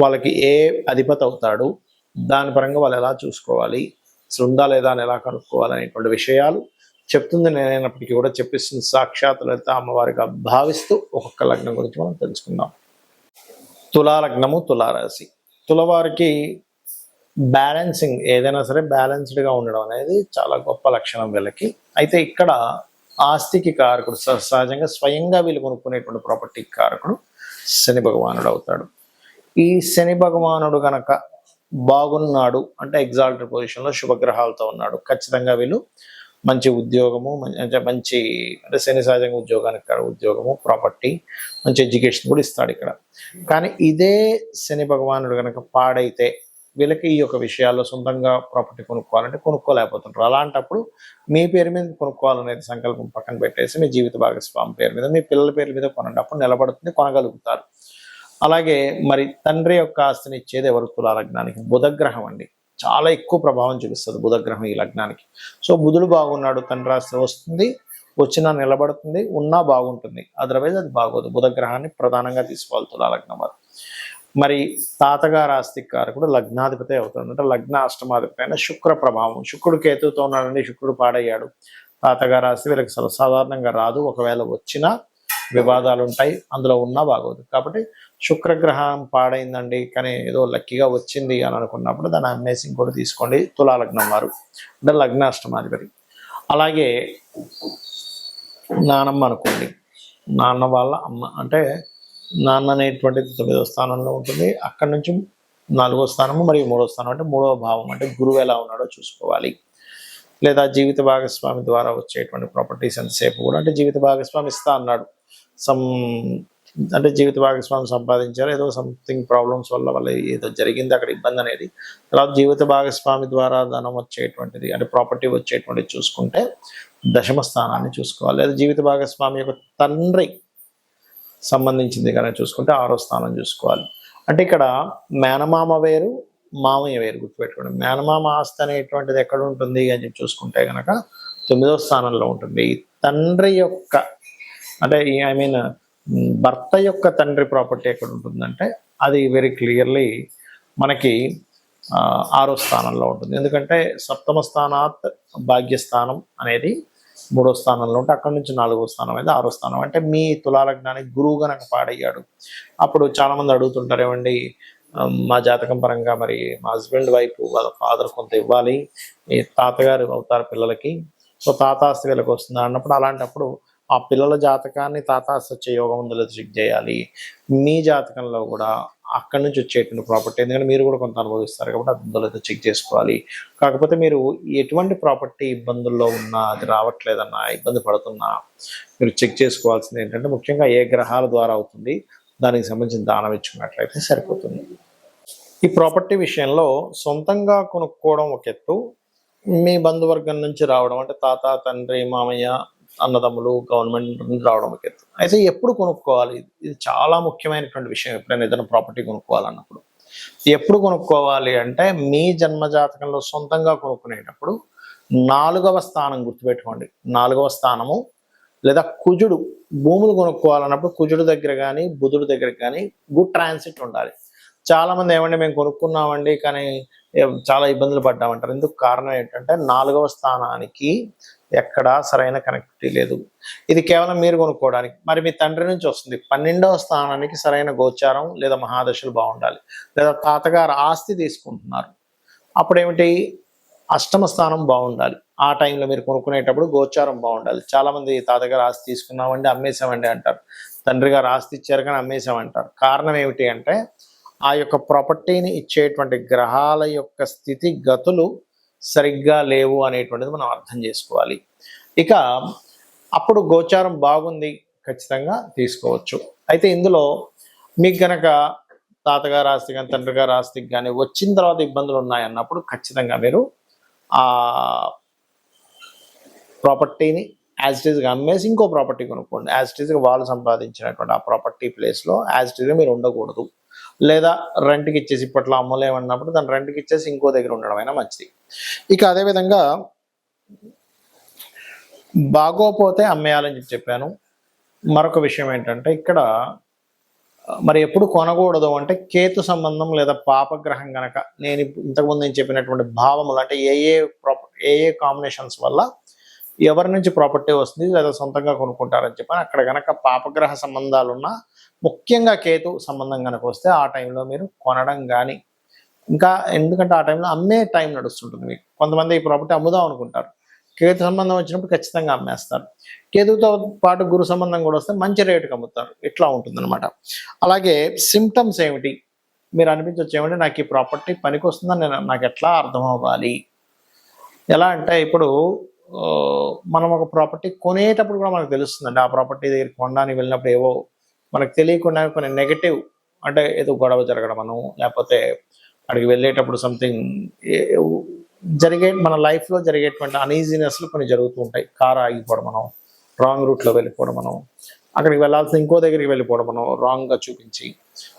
వాళ్ళకి ఏ అధిపతి అవుతాడు దాని పరంగా వాళ్ళు ఎలా చూసుకోవాలి అసలు ఉందా లేదా అని ఎలా కనుక్కోవాలి అనేటువంటి విషయాలు చెప్తుంది. నేనైనప్పటికీ కూడా చెప్పిస్తుంది. సాక్షాత్ లలిత అమ్మవారిగా భావిస్తూ ఒక్కొక్క లగ్నం గురించి మనం తెలుసుకుందాం. తులాలగ్నము తులారాశి. తులవారికి బ్యాలెన్సింగ్ ఏదైనా సరే బ్యాలెన్స్డ్గా ఉండడం అనేది చాలా గొప్ప లక్షణం వీళ్ళకి. అయితే ఇక్కడ ఆస్తికి కారకుడు సహజంగా స్వయంగా వీళ్ళు కొనుక్కునేటువంటి ప్రాపర్టీకి కారకుడు శని భగవానుడు అవుతాడు. ఈ శని భగవానుడు గనక బాగున్నాడు అంటే ఎగ్జాల్టెడ్ పొజిషన్లో శుభగ్రహాలతో ఉన్నాడు ఖచ్చితంగా వీళ్ళు మంచి ఉద్యోగము అంటే మంచి అంటే శని సహజంగా ఉద్యోగానికి ఉద్యోగము ప్రాపర్టీ మంచి ఎడ్యుకేషన్ కూడా ఇస్తాడు ఇక్కడ. కానీ ఇదే శని భగవానుడు కనుక పాడైతే వీళ్ళకి ఈ యొక్క విషయాల్లో సొంతంగా ప్రాపర్టీ కొనుక్కోవాలంటే కొనుక్కోలేకపోతుంటారు. అలాంటప్పుడు మీ పేరు మీద కొనుక్కోవాలనేది సంకల్పం పక్కన పెట్టేసి మీ జీవిత భాగస్వామి పేరు మీద మీ పిల్లల పేరు మీద కొనండి. అప్పుడు నిలబడుతుంది కొనగలుగుతారు. అలాగే మరి తండ్రి యొక్క ఆస్తిని ఇచ్చేది ఎవరు? తుల లగ్నానికి బుధగ్రహం అండి. చాలా ఎక్కువ ప్రభావం చూపిస్తుంది బుధగ్రహం ఈ లగ్నానికి. సో బుధుడు బాగున్నాడు తండ్రి ఆస్తి వస్తుంది వచ్చినా నిలబడుతుంది ఉన్నా బాగుంటుంది. అదర్వైజ్ అది బాగోదు. బుధగ్రహాన్ని ప్రధానంగా తీసుకోవాలి తుల లగ్నం వారు. మరి తాతగారు ఆస్తి కారకుడు లగ్నాధిపతి అవుతుంది అంటే లగ్న అష్టమాధిపతి అయిన శుక్ర ప్రభావం. శుక్రుడు కేతువుతో ఉన్నాడండి శుక్రుడు పాడయ్యాడు. తాతగారు ఆస్తి వీళ్ళకి సర్వ- సాధారణంగా రాదు. ఒకవేళ వచ్చినా వివాదాలు ఉంటాయి అందులో ఉన్నా బాగోదు. కాబట్టి శుక్రగ్రహం పాడైందండి. కానీ ఏదో లక్కీగా వచ్చింది అని అనుకున్నప్పుడు దాన్ని అమ్మేసి ఇంకోటి తీసుకోండి. తులాలగ్నం వారు. అంటే లగ్నాష్టమాధిపతి అలాగే నానమ్మ అనుకోండి. నాన్న వాళ్ళ అమ్మ. అంటే నాన్న అనేటువంటిది తొమ్మిదో స్థానంలో ఉంటుంది. అక్కడి నుంచి నాలుగో స్థానము మరియు మూడో స్థానం అంటే మూడవ భావం. అంటే గురువు ఎలా ఉన్నాడో చూసుకోవాలి. లేదా జీవిత భాగస్వామి ద్వారా వచ్చేటువంటి ప్రాపర్టీస్ ఎంతసేపు కూడా అంటే జీవిత భాగస్వామి ఇస్తా అన్నాడు. సమ్ అంటే జీవిత భాగస్వామి సంపాదించారు. ఏదో సంథింగ్ ప్రాబ్లమ్స్ వల్ల వాళ్ళ ఏదో జరిగింది అక్కడ ఇబ్బంది అనేది. తర్వాత జీవిత భాగస్వామి ద్వారా ధనం వచ్చేటువంటిది అంటే ప్రాపర్టీ వచ్చేటువంటిది చూసుకుంటే దశమ స్థానాన్ని చూసుకోవాలి. లేదా జీవిత భాగస్వామి యొక్క తండ్రి సంబంధించింది కనుక చూసుకుంటే ఆరో స్థానం చూసుకోవాలి. అంటే ఇక్కడ మేనమామ వేరు మామయ్య వేరు గుర్తుపెట్టుకోండి. మేనమామ ఆస్తి అనేటువంటిది ఎక్కడ ఉంటుంది అని చెప్పి చూసుకుంటే కనుక తొమ్మిదో స్థానంలో ఉంటుంది. తండ్రి యొక్క అంటే ఐ మీన్ భర్త యొక్క తండ్రి ప్రాపర్టీ ఎక్కడ ఉంటుందంటే అది వెరీ క్లియర్లీ మనకి ఆరో స్థానంలో ఉంటుంది. ఎందుకంటే సప్తమ స్థానాత్ భాగ్యస్థానం అనేది మూడో స్థానంలో ఉంటే అక్కడి నుంచి నాలుగో స్థానం అయితే ఆరో స్థానం. అంటే మీ తులాలగ్నానికి గురువు గనక పాడయ్యాడు. అప్పుడు చాలామంది అడుగుతుంటారు ఏమండి మా జాతకం పరంగా మరి మా హస్బెండ్ వైపు వాళ్ళ ఫాదర్ కొంత ఇవ్వాలి ఈ తాతగారు అవుతారు పిల్లలకి సో తాతాస్తి వీళ్ళకి వస్తుంది? అన్నప్పుడు అలాంటప్పుడు ఆ పిల్లల జాతకాన్ని తాతాసత్య వచ్చే యోగం ఉందో చెక్ చేయాలి. మీ జాతకంలో కూడా అక్కడి నుంచి వచ్చేటువంటి ప్రాపర్టీ ఎందుకంటే మీరు కూడా కొంత అనుభవిస్తారు కాబట్టి అందులో చెక్ చేసుకోవాలి. కాకపోతే మీరు ఎటువంటి ప్రాపర్టీ ఇబ్బందుల్లో ఉన్నా అది రావట్లేదన్నా ఇబ్బంది పడుతున్నా మీరు చెక్ చేసుకోవాల్సింది ఏంటంటే ముఖ్యంగా ఏ గ్రహాల ద్వారా అవుతుంది దానికి సంబంధించిన దానం ఇచ్చుకున్నట్లయితే సరిపోతుంది. ఈ ప్రాపర్టీ విషయంలో సొంతంగా కొనుక్కోవడం ఒక ఎత్తు మీ బంధువర్గం నుంచి రావడం అంటే తాత తండ్రి మామయ్య అన్నదమ్ములు గవర్నమెంట్ నుండి రావడం ఎత్తు అయితే ఎప్పుడు కొనుక్కోవాలి? ఇది చాలా ముఖ్యమైనటువంటి విషయం ఎప్పుడైనా ఏదైనా ప్రాపర్టీ కొనుక్కోవాలన్నప్పుడు. ఎప్పుడు కొనుక్కోవాలి అంటే మీ జన్మ జాతకంలో సొంతంగా కొనుక్కునేటప్పుడు నాలుగవ స్థానం గుర్తుపెట్టుకోండి. నాలుగవ స్థానము లేదా కుజుడు భూములు కొనుక్కోవాలన్నప్పుడు కుజుడు దగ్గర కానీ బుధుడు దగ్గర కానీ గుడ్ ట్రాన్సిట్ ఉండాలి. చాలా మంది మేము కొనుక్కున్నామండి కానీ చాలా ఇబ్బందులు పడ్డామంటారు. ఎందుకు కారణం ఏంటంటే నాలుగవ స్థానానికి ఎక్కడా సరైన కనెక్టివిటీ లేదు. ఇది కేవలం మీరు కొనుక్కోవడానికి. మరి మీ తండ్రి నుంచి వస్తుంది. పన్నెండవ స్థానానికి సరైన గోచారం లేదా మహాదశలు బాగుండాలి. లేదా తాతగారు ఆస్తి తీసుకుంటున్నారు. అప్పుడేమిటి? అష్టమ స్థానం బాగుండాలి. ఆ టైంలో మీరు కొనుక్కునేటప్పుడు గోచారం బాగుండాలి. చాలామంది తాతగారు ఆస్తి తీసుకున్నామండి అమ్మేశామండి అంటారు. తండ్రి గారు ఆస్తి ఇచ్చారు కానీ అమ్మేశామంటారు. కారణం ఏమిటి అంటే ఆ యొక్క ప్రాపర్టీని ఇచ్చేటువంటి గ్రహాల యొక్క స్థితి గతులు సరిగ్గా లేవు అనేటువంటిది మనం అర్థం చేసుకోవాలి. ఇక అప్పుడు గోచారం బాగుంది ఖచ్చితంగా తీసుకోవచ్చు. అయితే ఇందులో మీకు గనక తాతగారు ఆస్తి కానీ తండ్రి గారు ఆస్తికి కానీ వచ్చిన తర్వాత ఇబ్బందులు ఉన్నాయన్నప్పుడు ఖచ్చితంగా మీరు ఆ ప్రాపర్టీని యాజ్ ఇట్ ఈస్గా అమ్మేసి ఇంకో ప్రాపర్టీ కొనుక్కోండి. యాజ్ ఇట్ ఈస్గా వాళ్ళు సంపాదించినటువంటి ఆ ప్రాపర్టీ ప్లేస్లో యాజ్ ఇట్ ఈస్గా మీరు ఉండకూడదు. లేదా రెంట్కి ఇచ్చేసి ఇప్పట్లో అమ్మలేమన్నప్పుడు దాన్ని రెంట్కి ఇచ్చేసి ఇంకో దగ్గర ఉండడం అయినా మంచిది. ఇక అదేవిధంగా బాగోపోతే అమ్మేయాలని చెప్పి చెప్పాను. మరొక విషయం ఏంటంటే ఇక్కడ మరి ఎప్పుడు కొనకూడదు అంటే కేతు సంబంధం లేదా పాపగ్రహం గనక నేను ఇంతకుముందు నేను చెప్పినటువంటి భావములు అంటే ఏ a proper A A combinations వల్ల ఎవరి నుంచి ప్రాపర్టీ వస్తుంది లేదా సొంతంగా కొనుక్కుంటారని చెప్పని అక్కడ గనక పాపగ్రహ సంబంధాలున్నా ముఖ్యంగా కేతు సంబంధం కనుక వస్తే ఆ టైంలో మీరు కొనడం కానీ ఇంకా ఎందుకంటే ఆ టైంలో అమ్మే టైం నడుస్తుంటుంది మీకు. కొంతమంది ఈ ప్రాపర్టీ అమ్ముదాం అనుకుంటారు. కేతు సంబంధం వచ్చినప్పుడు ఖచ్చితంగా అమ్మేస్తారు. కేతుతో పాటు గురు సంబంధం కూడా వస్తే మంచి రేటుకి అమ్ముతారు. ఇట్లా ఉంటుందన్నమాట. అలాగే సిమ్టమ్స్ ఏమిటి? మీరు అనిపించవచ్చు ఏమంటే నాకు ఈ ప్రాపర్టీ పనికి వస్తుందని నేను నాకు ఎట్లా అర్థం అవ్వాలి? ఎలా అంటే ఇప్పుడు మనం ఒక ప్రాపర్టీ కొనేటప్పుడు కూడా మనకు తెలుస్తుందండి. ఆ ప్రాపర్టీ దగ్గర కొనడానికి వెళ్ళినప్పుడు ఏవో మనకు తెలియకుండా కొన్ని నెగటివ్ అంటే ఏదో గొడవ జరగడమను లేకపోతే అక్కడికి వెళ్ళేటప్పుడు సంథింగ్ జరిగే మన లైఫ్లో జరిగేటువంటి అనీజీనెస్లు కొన్ని జరుగుతూ ఉంటాయి. కారు ఆగిపోవడం మనం రాంగ్ రూట్లో వెళ్ళిపోవడం మనం అక్కడికి వెళ్ళాల్సిన ఇంకో దగ్గరికి వెళ్ళిపోవడం మనం రాంగ్గా చూపించి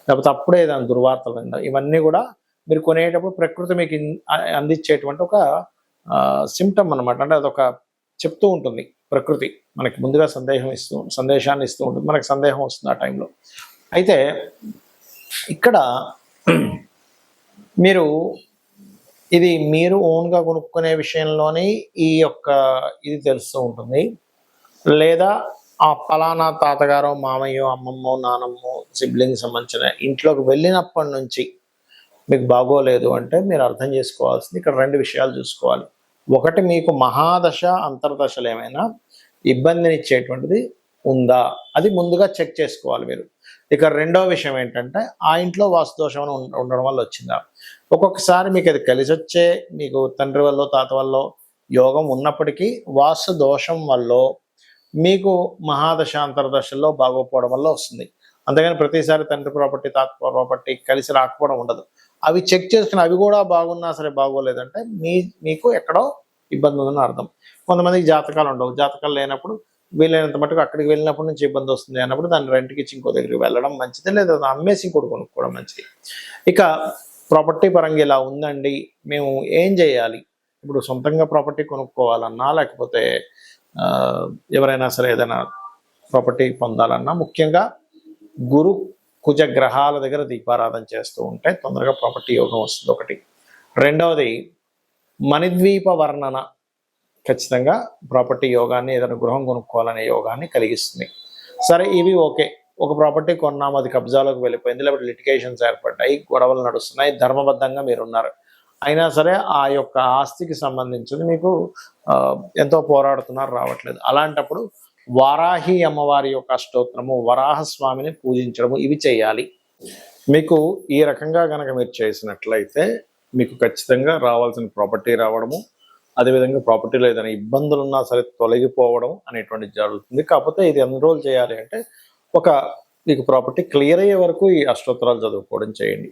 లేకపోతే అప్పుడే దాని దుర్వార్తలు ఇవన్నీ కూడా మీరు కొనేటప్పుడు ప్రకృతి మీకు అందించేటువంటి ఒక సిమ్టమ్ అనమాట అంటే అదొక చెప్తూ ఉంటుంది ప్రకృతి. మనకి ముందుగా సందేహం ఇస్తూ సందేశాన్ని ఇస్తూ ఉంటుంది. మనకు సందేహం వస్తుంది ఆ టైంలో అయితే ఇక్కడ మీరు ఇది మీరు ఓన్గా కొనుక్కునే విషయంలోనే ఈ యొక్క ఇది తెలుస్తూ ఉంటుంది. లేదా ఆ పలానా తాతగారో మామయ్యో అమ్మమ్మో నానమ్మో సిబ్లింగ్ సంబంధించిన ఇంట్లోకి వెళ్ళినప్పటి నుంచి మీకు బాగోలేదు అంటే మీరు అర్థం చేసుకోవాల్సింది ఇక్కడ రెండు విషయాలు చూసుకోవాలి. ఒకటి మీకు మహాదశ అంతర్దశలు ఏమైనా ఇబ్బందినిచ్చేటువంటిది ఉందా? అది ముందుగా చెక్ చేసుకోవాలి మీరు. ఇక రెండో విషయం ఏంటంటే ఆ ఇంట్లో వాసుదోషం అని ఉండడం వల్ల వచ్చిందా? ఒక్కొక్కసారి మీకు అది కలిసి వచ్చే మీకు తండ్రి వల్ల తాత వల్ల యోగం ఉన్నప్పటికీ వాసు దోషం వల్ల మీకు మహాదశ అంతర్దశల్లో బాగోపోవడం వల్ల వస్తుంది. అంతేగాని ప్రతిసారి తండ్రి ప్రాపర్టీ తాత ప్రాపర్టీ కలిసి రాకపోవడం ఉండదు. అవి చెక్ చేసుకుని అవి కూడా బాగున్నా సరే బాగోలేదంటే మీ మీకు ఎక్కడో ఇబ్బంది ఉందని అర్థం. కొంతమందికి జాతకాలు ఉండవు. జాతకాలు లేనప్పుడు వీలైనంత మటుకు అక్కడికి వెళ్ళినప్పటి నుంచి ఇబ్బంది వస్తుంది అన్నప్పుడు దాన్ని రెంట్కి ఇచ్చి ఇంకో దగ్గరికి వెళ్ళడం మంచిది లేదా దాన్ని అమ్మేసి ఇంకోటి కొనుక్కోవడం మంచిది. ఇక ప్రాపర్టీ పరంగా ఇలా ఉందండి. మేము ఏం చేయాలి? ఇప్పుడు సొంతంగా ప్రాపర్టీ కొనుక్కోవాలన్నా లేకపోతే ఎవరైనా సరే ఏదైనా ప్రాపర్టీ పొందాలన్నా ముఖ్యంగా గురు కుజ గ్రహాల దగ్గర దీపారాధన చేస్తూ ఉంటే తొందరగా ప్రాపర్టీ యోగం వస్తుంది ఒకటి. రెండవది మణిద్వీప వర్ణన ఖచ్చితంగా ప్రాపర్టీ యోగాన్ని ఏదైనా గృహం కొనుక్కోవాలనే యోగాన్ని కలిగిస్తుంది. సరే ఇవి ఓకే. ఒక ప్రాపర్టీ కొన్నాము అది కబ్జాలోకి వెళ్ళిపోయింది లేకపోతే లిటికేషన్స్ ఏర్పడ్డాయి గొడవలు నడుస్తున్నాయి ధర్మబద్ధంగా మీరు ఉన్నారు అయినా సరే ఆ యొక్క ఆస్తికి సంబంధించింది మీకు ఎంతో పోరాడుతున్నారు రావట్లేదు. అలాంటప్పుడు వారాహి అమ్మవారి యొక్క స్తోత్రము వరాహ స్వామిని పూజించడము ఇవి చేయాలి. మీకు ఈ రకంగా కనుక మీరు చేసినట్లయితే మీకు ఖచ్చితంగా రావాల్సిన ప్రాపర్టీ రావడము అదేవిధంగా ప్రాపర్టీలో ఏదైనా ఇబ్బందులు ఉన్నా సరే తొలగిపోవడం అనేటువంటి జరుగుతుంది. కాకపోతే ఇది ఎన్ని రోజులు చేయాలి అంటే ఒక మీకు ప్రాపర్టీ క్లియర్ అయ్యే వరకు ఈ అష్టోత్తరాలు చదువుకోవడం చేయండి.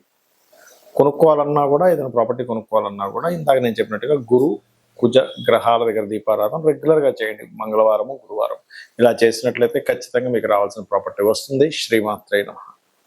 కొనుక్కోవాలన్నా కూడా ఏదైనా ప్రాపర్టీ కొనుక్కోవాలన్నా కూడా ఇందాక నేను చెప్పినట్టుగా గురు కుజ గ్రహాల దగ్గర దీపారాధన రెగ్యులర్గా చేయండి. మంగళవారము గురువారం ఇలా చేసినట్లయితే ఖచ్చితంగా మీకు రావాల్సిన ప్రాపర్టీ వస్తుంది. శ్రీమాత్రే నమః.